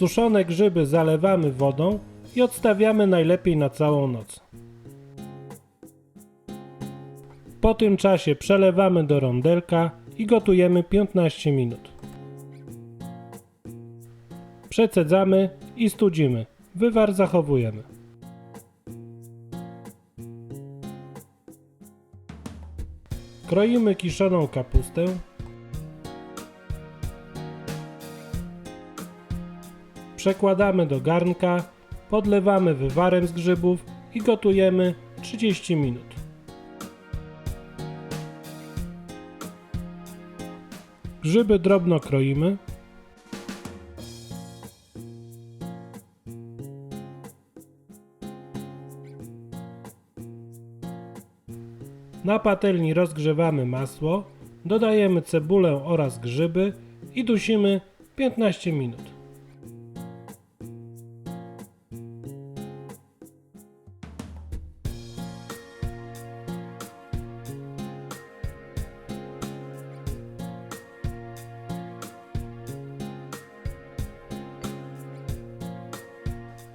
Suszone grzyby zalewamy wodą i odstawiamy najlepiej na całą noc. Po tym czasie przelewamy do rondelka i gotujemy 15 minut. Przecedzamy i studzimy. Wywar zachowujemy. Kroimy kiszoną kapustę. Przekładamy do garnka, podlewamy wywarem z grzybów i gotujemy 30 minut. Grzyby drobno kroimy. Na patelni rozgrzewamy masło, dodajemy cebulę oraz grzyby i dusimy 15 minut.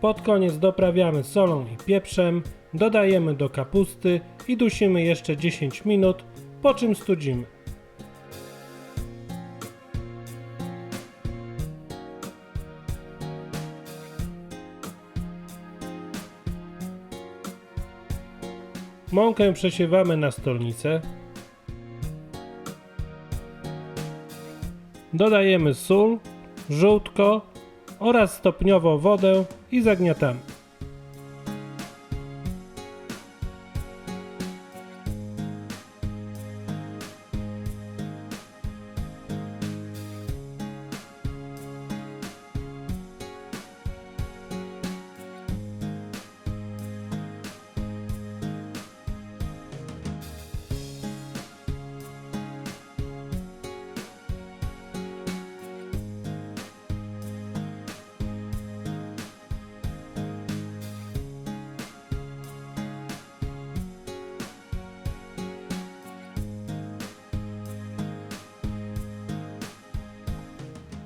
Pod koniec doprawiamy solą i pieprzem, dodajemy do kapusty i dusimy jeszcze 10 minut, po czym studzimy. Mąkę przesiewamy na stolnicę. Dodajemy sól, żółtko oraz stopniowo wodę i zagniatamy.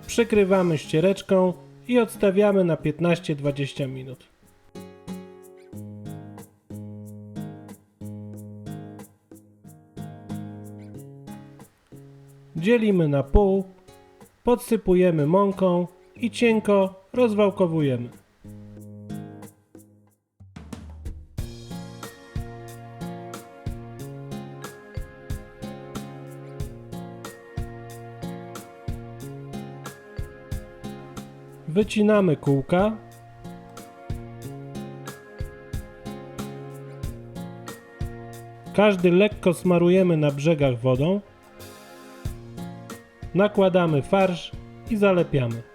Przykrywamy ściereczką i odstawiamy na 15-20 minut. Dzielimy na pół, podsypujemy mąką i cienko rozwałkowujemy. Wycinamy kółka. Każdy lekko smarujemy na brzegach wodą. Nakładamy farsz i zalepiamy.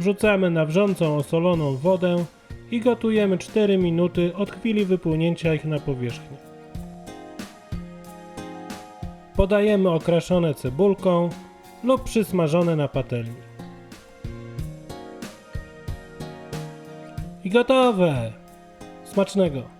Wrzucamy na wrzącą osoloną wodę i gotujemy 4 minuty od chwili wypłynięcia ich na powierzchnię. Podajemy okraszone cebulką lub przysmażone na patelni. I gotowe! Smacznego!